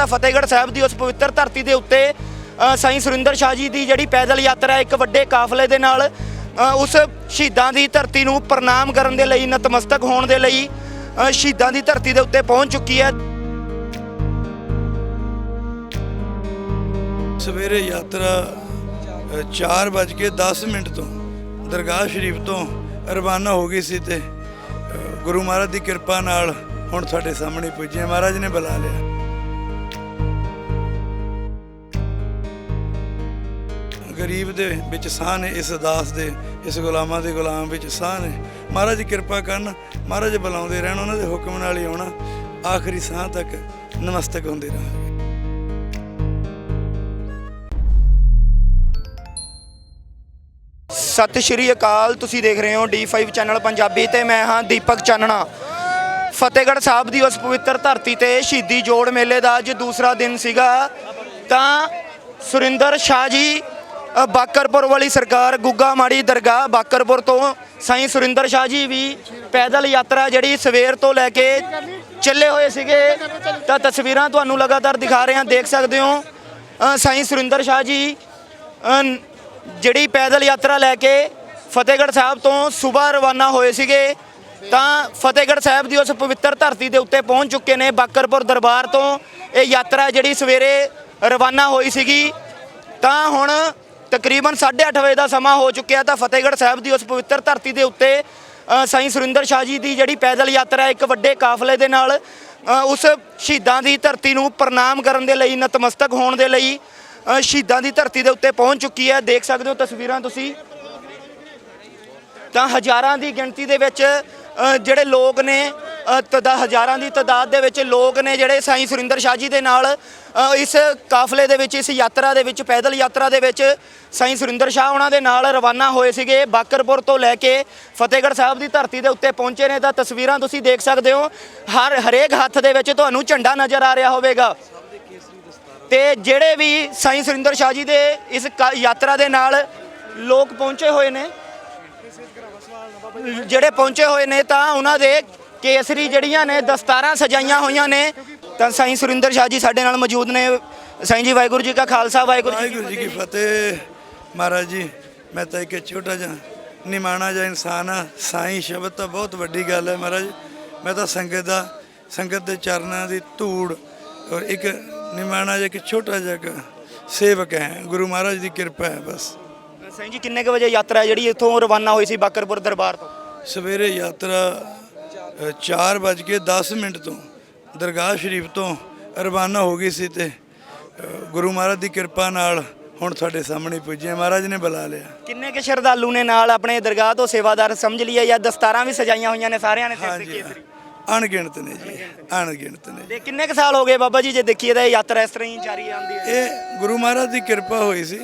ਤਾਂ ਫਤਿਹਗੜ੍ਹ ਸਾਹਿਬ ਦੀ ਉਸ ਪਵਿੱਤਰ ਧਰਤੀ ਦੇ ਉੱਤੇ ਅ, ਸਾਈਂ ਸੁਰਿੰਦਰ ਸ਼ਾਹ ਜੀ ਦੀ ਜਿਹੜੀ ਪੈਦਲ ਯਾਤਰਾ ਇੱਕ ਵੱਡੇ ਕਾਫਲੇ ਦੇ ਨਾਲ ਉਸ ਸ਼ਹੀਦਾਂ ਦੀ ਧਰਤੀ ਨੂੰ ਪ੍ਰਣਾਮ ਕਰਨ ਦੇ ਲਈ ਨਤਮਸਤਕ ਹੋਣ ਦੇ ਲਈ ਸ਼ਹੀਦਾਂ ਦੀ ਧਰਤੀ ਦੇ ਉੱਤੇ ਪਹੁੰਚ ਚੁੱਕੀ ਹੈ। ਸਵੇਰੇ ਯਾਤਰਾ 4:10 ਮਿੰਟ ਤੋਂ ਦਰਗਾਹ ਸ਼ਰੀਫ ਤੋਂ ਰਵਾਨਾ ਹੋ ਗਈ ਸੀ ਤੇ ਗੁਰੂ ਮਹਾਰਾਜ ਦੀ ਕਿਰਪਾ ਨਾਲ ਹੁਣ ਤੁਹਾਡੇ ਸਾਹਮਣੇ ਪੁੱਜੇ ਮਹਾਰਾਜ ਨੇ ਬੁਲਾ ਲਿਆ। ਗਰੀਬ ਦੇ ਵਿੱਚ ਸਾਹ ਨੇ, ਇਸ ਦਾਸ ਦੇ, ਇਸ ਗੁਲਾਮਾਂ ਦੇ ਗੁਲਾਮ ਵਿੱਚ ਸਾਹ ਨੇ। ਮਹਾਰਾਜ ਕਿਰਪਾ ਕਰਨ, ਮਹਾਰਾਜ ਬੁਲਾਉਂਦੇ ਰਹਿਣ, ਉਹਨਾਂ ਦੇ ਹੁਕਮ ਨਾਲ ਹੀ ਆਉਣਾ। ਆਖਰੀ ਸਾਹ ਤੱਕ ਨਮਸਤਕ ਹੁੰਦੇ ਰਹਾਂਗੇ। ਸਤਿ ਸ਼੍ਰੀ ਅਕਾਲ, ਤੁਸੀਂ ਦੇਖ ਰਹੇ ਹੋ D5 ਚੈਨਲ ਪੰਜਾਬੀ ਤੇ ਮੈਂ ਹਾਂ ਦੀਪਕ ਚਾਨਣਾ। ਫਤਿਹਗੜ੍ਹ ਸਾਹਿਬ ਦੀ ਉਸ ਪਵਿੱਤਰ ਧਰਤੀ ਤੇ ਸ਼ਹੀਦੀ ਜੋੜ ਮੇਲੇ ਦਾ ਅੱਜ ਦੂਸਰਾ ਦਿਨ ਸੀਗਾ। ਤਾਂ ਸੁਰਿੰਦਰ ਸ਼ਾਹ ਜੀ ਅ, ਬਾਕਰਪੁਰ ਵਾਲੀ ਸਰਕਾਰ ਗੁੱਗਾ ਮਾੜੀ ਦਰਗਾਹ ਬਾਕਰਪੁਰ ਤੋਂ ਸਾਈਂ ਸੁਰਿੰਦਰ ਸ਼ਾਹ ਜੀ ਵੀ ਪੈਦਲ ਯਾਤਰਾ ਜਿਹੜੀ ਸਵੇਰ ਤੋਂ ਲੈ ਕੇ ਚੱਲੇ ਹੋਏ ਸੀਗੇ। ਤਾਂ ਤਸਵੀਰਾਂ ਤੁਹਾਨੂੰ ਲਗਾਤਾਰ ਦਿਖਾ ਰਹੇ ਹਾਂ ਦੇਖ ਸਕਦੇ ਹੋ। ਅ, ਸਾਈਂ ਸੁਰਿੰਦਰ ਸ਼ਾਹ ਜੀ ਅ, ਜਿਹੜੀ ਪੈਦਲ ਯਾਤਰਾ ਲੈ ਕੇ ਫਤਿਹਗੜ੍ਹ ਸਾਹਿਬ ਤੋਂ ਸਵੇਰ ਰਵਾਨਾ ਹੋਏ ਸੀਗੇ। ਤਾਂ ਫਤਿਹਗੜ੍ਹ ਸਾਹਿਬ ਦੀ ਉਸ ਪਵਿੱਤਰ ਧਰਤੀ ਦੇ ਉੱਤੇ ਪਹੁੰਚ ਚੁੱਕੇ ਨੇ ਬਾਕਰਪੁਰ ਦਰਬਾਰ ਤੋਂ। ਇਹ ਯਾਤਰਾ ਜਿਹੜੀ ਸਵੇਰੇ ਰਵਾਨਾ ਹੋਈ ਸੀਗੀ। ਤਾਂ ਹੁਣ ਤਕਰੀਬਨ 8:30 ਵਜੇ ਦਾ ਸਮਾਂ ਹੋ ਚੁੱਕਿਆ ਤਾਂ ਫਤਿਹਗੜ੍ਹ ਸਾਹਿਬ ਦੀ ਉਸ ਪਵਿੱਤਰ ਧਰਤੀ ਦੇ ਉੱਤੇ ਅ, ਸਾਈਂ ਸੁਰਿੰਦਰ ਸ਼ਾਹ ਜੀ ਦੀ ਜਿਹੜੀ ਪੈਦਲ ਯਾਤਰਾ ਇੱਕ ਵੱਡੇ ਕਾਫਲੇ ਦੇ ਨਾਲ ਉਸ ਸ਼ਹੀਦਾਂ ਦੀ ਧਰਤੀ ਨੂੰ ਪ੍ਰਣਾਮ ਕਰਨ ਦੇ ਲਈ ਨਤਮਸਤਕ ਹੋਣ ਦੇ ਲਈ ਸ਼ਹੀਦਾਂ ਦੀ ਧਰਤੀ ਦੇ ਉੱਤੇ ਪਹੁੰਚ ਚੁੱਕੀ ਹੈ। ਦੇਖ ਸਕਦੇ ਹੋ ਤਸਵੀਰਾਂ ਤੁਸੀਂ। ਤਾਂ ਹਜ਼ਾਰਾਂ ਦੀ ਗਿਣਤੀ ਦੇ ਵਿੱਚ ਜਿਹੜੇ ਲੋਕ ਨੇ ਤਦਾ, ਹਜ਼ਾਰਾਂ ਦੀ ਤਾਦਾਦ ਦੇ ਵਿੱਚ ਲੋਕ ਨੇ ਜਿਹੜੇ ਸਾਈਂ ਸੁਰਿੰਦਰ ਸ਼ਾਹ ਜੀ ਦੇ ਨਾਲ ਇਸ ਕਾਫਲੇ ਦੇ ਵਿੱਚ, ਇਸ ਯਾਤਰਾ ਦੇ ਵਿੱਚ, ਪੈਦਲ ਯਾਤਰਾ ਦੇ ਵਿੱਚ ਸਾਈਂ ਸੁਰਿੰਦਰ ਸ਼ਾਹ ਉਹਨਾਂ ਦੇ ਨਾਲ ਰਵਾਨਾ ਹੋਏ ਸੀਗੇ। ਬਾਕਰਪੁਰ ਤੋਂ ਲੈ ਕੇ ਫਤਿਹਗੜ੍ਹ ਸਾਹਿਬ ਦੀ ਧਰਤੀ ਦੇ ਉੱਤੇ ਪਹੁੰਚੇ ਨੇ ਤਾਂ ਤਸਵੀਰਾਂ ਤੁਸੀਂ ਦੇਖ ਸਕਦੇ ਹੋ। ਹਰ, ਹਰੇਕ ਹੱਥ ਦੇ ਵਿੱਚ ਤੁਹਾਨੂੰ ਝੰਡਾ ਨਜ਼ਰ ਆ ਰਿਹਾ ਹੋਵੇਗਾ। ਤੇ ਜਿਹੜੇ ਵੀ ਸਾਈਂ ਸੁਰਿੰਦਰ ਸ਼ਾਹ ਜੀ ਦੇ ਇਸ ਕਾ- ਯਾਤਰਾ ਦੇ ਨਾਲ ਲੋਕ ਪਹੁੰਚੇ ਹੋਏ ਨੇ, ਜਿਹੜੇ ਪਹੁੰਚੇ ਹੋਏ ਨੇ ਤਾਂ ਉਹਨਾਂ ਦੇ ਕੇਸਰੀ ਜਿਹੜੀਆਂ ਨੇ ਦਸਤਾਰਾਂ ਸਜਾਈਆਂ ਹੋਈਆਂ ਨੇ। ਤਾਂ ਸਾਈਂ ਸੁਰਿੰਦਰ ਸ਼ਾਹ ਜੀ ਸਾਡੇ ਨਾਲ ਮੌਜੂਦ ਨੇ। ਸਾਈਂ ਜੀ ਵਾਹਿਗੁਰੂ ਜੀ ਕਾ ਖਾਲਸਾ ਵਾਹਿਗੁਰੂ ਜੀ ਕੀ ਵਾਹਿਗੁਰੂ ਜੀ ਕੀ ਫਤਿਹ। ਮਹਾਰਾਜ ਜੀ ਮੈਂ ਤਾਂ ਇੱਕ ਛੋਟਾ ਜਿਹਾ ਨਿਮਾਣਾ ਜਿਹਾ ਇਨਸਾਨ ਆ ਸਾਈਂ ਸ਼ਬਦ ਤਾਂ ਬਹੁਤ ਵੱਡੀ ਗੱਲ ਹੈ ਮਹਾਰਾਜ। ਮੈਂ ਤਾਂ ਸੰਗਤ ਦਾ ਸੰਗਤ ਦੇ ਚਰਨਾਂ ਦੀ ਧੂੜ ਔਰ ਇੱਕ ਨਿਮਾਣਾ ਜਿਹਾ ਇੱਕ ਛੋਟਾ ਜਿਹਾ ਸੇਵਕ ਹੈ। ਗੁਰੂ ਮਹਾਰਾਜ ਦੀ ਕਿਰਪਾ ਹੈ ਬਸ। ਸਾਈਂ ਜੀ ਕਿੰਨੇ ਕੁ ਵਜੇ ਯਾਤਰਾ ਜਿਹੜੀ ਇੱਥੋਂ ਰਵਾਨਾ ਹੋਈ ਸੀ ਬਾਕਰਪੁਰ ਦਰਬਾਰ ਤੋਂ? ਸਵੇਰੇ ਯਾਤਰਾ 4:10 ਮਿੰਟ ਤੋਂ ਦਰਗਾਹ ਸ਼ਰੀਫ ਤੋਂ ਰਵਾਨਾ ਹੋ ਗਈ ਸੀ ਤੇ ਗੁਰੂ ਮਹਾਰਾਜ ਦੀ ਕਿਰਪਾ ਨਾਲ ਹੁਣ ਤੁਹਾਡੇ ਸਾਹਮਣੇ ਪੁੱਜੇ। ਮਹਾਰਾਜ ਨੇ ਬੁਲਾ ਲਿਆ। ਕਿੰਨੇ ਕੁ ਸ਼ਰਧਾਲੂ ਨੇ ਨਾਲ ਆਪਣੇ ਦਰਗਾਹ ਤੋਂ ਸੇਵਾਦਾਰ ਸਮਝ ਲਿਆ ਜਾਂ ਦਸਤਾਰਾਂ ਵੀ ਸਜਾਈਆਂ ਹੋਈਆਂ ਨੇ ਸਾਰਿਆਂ ਨੇ ਸਿਰ ਤੇ ਕੇਸਰੀ? ਅਣਗਿਣਤ ਨੇ ਜੀ ਅਣਗਿਣਤ ਨੇ ਤੇ ਕਿੰਨੇ ਕੁ ਸਾਲ ਹੋ ਗਏ ਬਾਬਾ ਜੀ ਜੇ ਦੇਖੀਏ ਤਾਂ ਇਹ ਯਾਤਰਾ ਇਸ ਤਰ੍ਹਾਂ ਹੀ ਜਾਰੀ ਆਉਂਦੀ ਹੈ? ਇਹ ਗੁਰੂ ਮਹਾਰਾਜ ਦੀ ਕਿਰਪਾ ਹੋਈ ਸੀ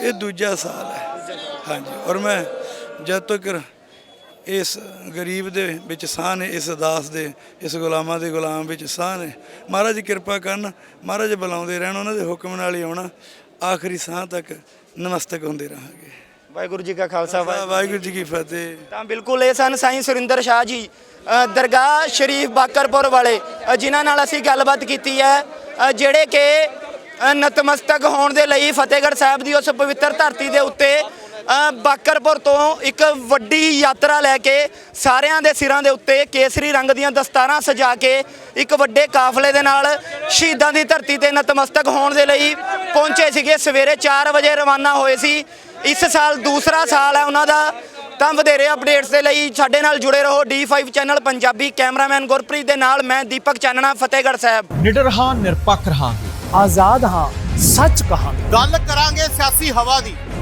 ਇਹ ਦੂਜਾ ਸਾਲ ਹੈ। ਹਾਂਜੀ ਔਰ ਮੈਂ ਜਦ ਤੱਕ ਇਸ ਗਰੀਬ ਦੇ ਵਿੱਚ ਸਾਹ ਨੇ ਇਸ ਅਦਾਸ ਦੇ ਇਸ ਗੁਲਾਮਾਂ ਦੇ ਗੁਲਾਮ ਵਿੱਚ ਸਾਹ ਨੇ। ਮਹਾਰਾਜ ਕਿਰਪਾ ਕਰਨ ਮਹਾਰਾਜ ਬੁਲਾਉਂਦੇ ਰਹਿਣ ਉਹਨਾਂ ਦੇ ਹੁਕਮ ਨਾਲ ਹੀ ਆਉਣਾ। ਆਖਰੀ ਸਾਹ ਤੱਕ ਨਮਸਤਕ ਹੁੰਦੇ ਰਹਾਂਗੇ। ਵਾਹਿਗੁਰੂ ਜੀ ਕਾ ਖਾਲਸਾ ਵਾਹਿਗੁਰੂ ਜੀ ਕੀ ਫਤਿਹ। ਤਾਂ ਬਿਲਕੁਲ ਇਹ ਸਨ ਸਾਈਂ ਸੁਰਿੰਦਰ ਸ਼ਾਹ ਜੀ ਦਰਗਾਹ ਸ਼ਰੀਫ ਬਾਕਰਪੁਰ ਵਾਲੇ ਜਿਨ੍ਹਾਂ ਨਾਲ ਅਸੀਂ ਗੱਲਬਾਤ ਕੀਤੀ ਹੈ। ਜਿਹੜੇ ਕਿ ਨਤਮਸਤਕ ਹੋਣ ਦੇ ਲਈ ਫਤਿਹਗੜ੍ਹ ਸਾਹਿਬ ਦੀ ਉਸ ਪਵਿੱਤਰ ਧਰਤੀ ਦੇ ਉੱਤੇ ਬਾਕਰਪੁਰ ਤੋਂ ਇੱਕ ਵੱਡੀ ਯਾਤਰਾ ਲੈ ਕੇ ਸਾਰਿਆਂ ਦੇ ਸਿਰਾਂ ਦੇ ਉੱਤੇ ਕੇਸਰੀ ਰੰਗ ਦੀਆਂ ਦਸਤਾਰਾਂ ਸਜਾ ਕੇ ਇੱਕ ਵੱਡੇ ਕਾਫਲੇ ਦੇ ਨਾਲ ਸ਼ਹੀਦਾਂ ਦੀ ਧਰਤੀ ਤੇ ਨਤਮਸਤਕ ਹੋਣ ਦੇ ਲਈ ਪਹੁੰਚੇ ਸੀਗੇ। ਸਵੇਰੇ 4 ਵਜੇ ਰਵਾਨਾ ਹੋਏ ਸੀ। ਇਸ ਸਾਲ ਦੂਸਰਾ ਸਾਲ ਹੈ ਉਹਨਾਂ ਦਾ। ਤਾਂ ਵਧੇਰੇ ਅਪਡੇਟਸ ਦੇ ਲਈ ਸਾਡੇ ਨਾਲ ਜੁੜੇ ਰਹੋ D5 channel Punjabi cameraman Gurpreet ਦੇ ਨਾਲ। ਮੈਂ ਦੀਪਕ ਚਾਨਣਾ ਫਤਿਹਗੜ੍ਹ ਸਾਹਿਬ। ਨਿਡਰ ਹਾਂ ਨਿਰਪੱਖ ਰਹਾਂਗੇ। ਆਜ਼ਾਦ ਹਾਂ ਸੱਚ ਕਹਾਂਗੇ। ਗੱਲ ਕਰਾਂਗੇ ਸਿਆਸੀ ਹਵਾ ਦੀ।